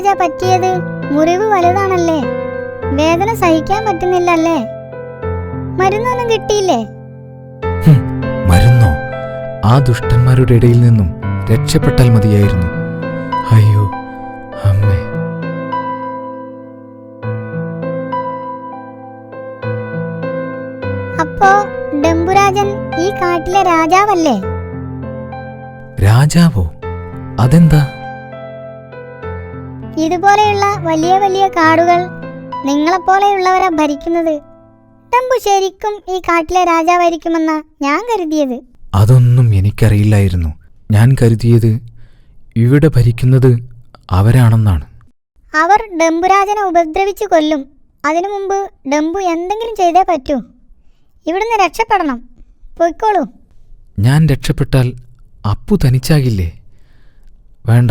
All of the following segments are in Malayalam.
ഡംബുരാജ പറ്റിയത്? മുറിവ് വലുതാണല്ലേ? വേദന സഹിക്കാൻ പറ്റുന്നില്ലല്ലേ? മരുന്നൊന്നും കിട്ടിയില്ലേ? മരുന്നോ? ആ ദുഷ്ടന്മാരുടെ ഇടയിൽ നിന്നും രക്ഷപ്പെട്ടാൽ മതിയായിരുന്നു. അയ്യോ അമ്മേ. അപ്പോ ഡംബുരാജൻ ഈ കാട്ടിലെ രാജാവല്ലേ? രാജാവോ? അതെന്താ? ഇതുപോലെയുള്ള വലിയ വലിയ കാടുകൾ നിങ്ങളെപ്പോലെയുള്ളവരാ ഭരിക്കുന്നത്. തമ്പു ശരിക്കും ഈ കാട്ടിലെ രാജാവായിരിക്കുമെന്ന ഞാൻ കരുതിയത്. അതൊന്നും എനിക്കറിയില്ലായിരുന്നു. ഞാൻ കരുതിയത് ഇവിടെ ഭരിക്കുന്നത് അവരാണെന്നാണ്. അവർ ഡംബുരാജനെ ഉപദ്രവിച്ചു കൊല്ലും. അതിനു മുമ്പ് ഡംബു എന്തെങ്കിലും ചെയ്തേ പറ്റൂ. ഇവിടുന്ന് രക്ഷപ്പെടണം. പൊയ്ക്കോളൂ. ഞാൻ രക്ഷപ്പെട്ടാൽ അപ്പു തനിച്ചാകില്ലേ? വേണ്ട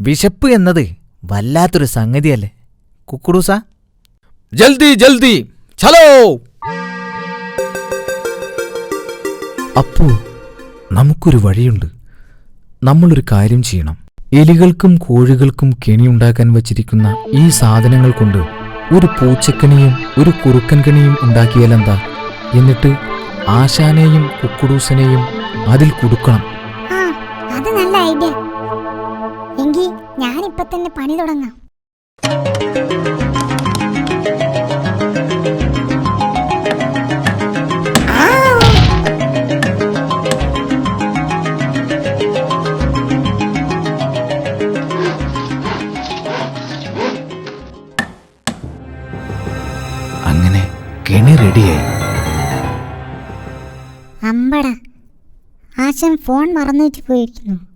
വിശപ്പ് എന്നത് വല്ലാത്തൊരു സംഗതിയല്ലേ? കുക്കുറൂസ ജൽദി ജൽദി ചലോ! അപ്പോ നമുക്കൊരു വഴിയുണ്ട്. നമ്മളൊരു കാര്യം ചെയ്യണം. എലികൾക്കും കോഴികൾക്കും കെണിയുണ്ടാക്കാൻ വച്ചിരിക്കുന്ന ഈ സാധനങ്ങൾ കൊണ്ട് ഒരു പൂച്ചക്കണിയും ഒരു കുറുക്കൻ കണിയും ഉണ്ടാക്കിയാലെന്താ? എന്നിട്ട് ആശാനെയും കുക്കുടൂസനെയും അതിൽ കുടുക്കണം. ഞാനിപ്പോ തന്നെ പണി തുടങ്ങാം. അങ്ങനെ കെണി റെഡിയായി. അമ്പട. ആശൻ ഫോൺ മറന്നു വെച്ച് പോയിരിക്കുന്നു.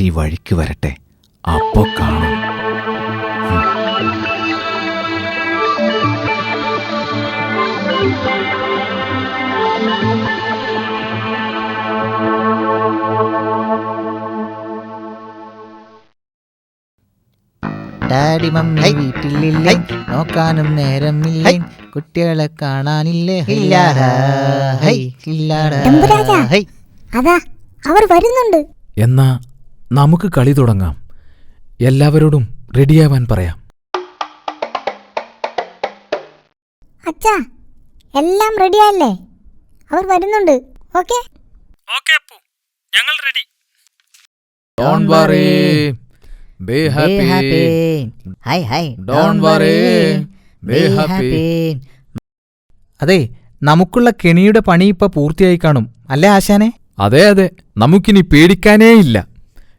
ഈ വഴിക്ക് വരട്ടെ. അപ്പോ കാണാം. ഡാഡി മമ്മി വീട്ടിലില്ലേ? നോക്കാനും നേരമില്ലേ? കുട്ടികളെ കാണാനില്ലേ? അവർ വരുന്നുണ്ട്. എന്നാ നമുക്ക് കളി തുടങ്ങാം. എല്ലാവരോടും റെഡിയാവാൻ പറയാം. അച്ഛാ എല്ലാം റെഡിയല്ലേ അവർ വരുന്നുണ്ട്. ഓക്കെ? ഓക്കെ അപ്പു. ഞങ്ങൾ ready. Don't worry be happy. Hi, hi. Don't worry be happy അതെ നമുക്കുള്ള കെണിയുടെ പണി ഇപ്പൊ പൂർത്തിയായി കാണും. അല്ലേ ആശാനെ? അതെ അതെ. നമുക്കിനി പേടിക്കാനേ ഇല്ല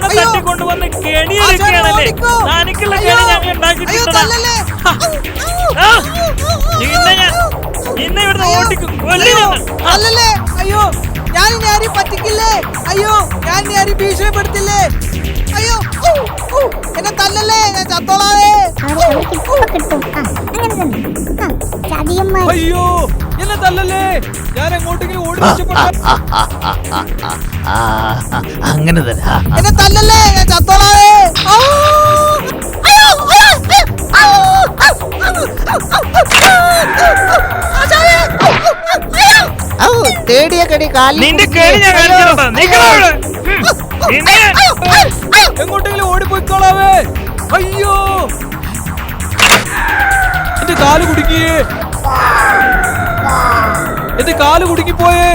ഓനെ തട്ടിക്കൊണ്ടുവന്ന് കെണിയൊരുക്കുകയാണല്ലേ തനിക്കുള്ള കെണി ഞങ്ങൾ. ആ, നിന്നെ ഞാൻ നിന്നെ ഇവിടുന്ന് ഓടിക്കും അല്ലല്ലേ അയ്യോ ഞാൻ ഇനി ആരെയും പറ്റിക്കില്ലേ അയ്യോ ഞാൻ ഇനി ആരെയും ഭീഷണിപ്പെടുത്തില്ലേ അയ്യോ എന്നെ തല്ലല്ലേ ഞാൻ ചത്തോളാവേ അയ്യോ ഞാൻ എങ്ങോട്ടെങ്കിലും ഓടി അങ്ങനെ തന്നെ എന്നെ തല്ലല്ലേ ഞാൻ ചത്തോളാവേ തേടിയ കടി കാലിൽ നിന്റെ. കേടി ഞാൻ. കാണിച്ചിട്ടുണ്ടോ നിക്കടാ. നിന്നെ എങ്ങോട്ടെങ്കിലും ഓടിപ്പോയിക്കോളാവേ അയ്യോ എന്റെ കാൽ കുടുങ്ങിയേ എന്റെ കാൽ കുടുങ്ങിപ്പോയേ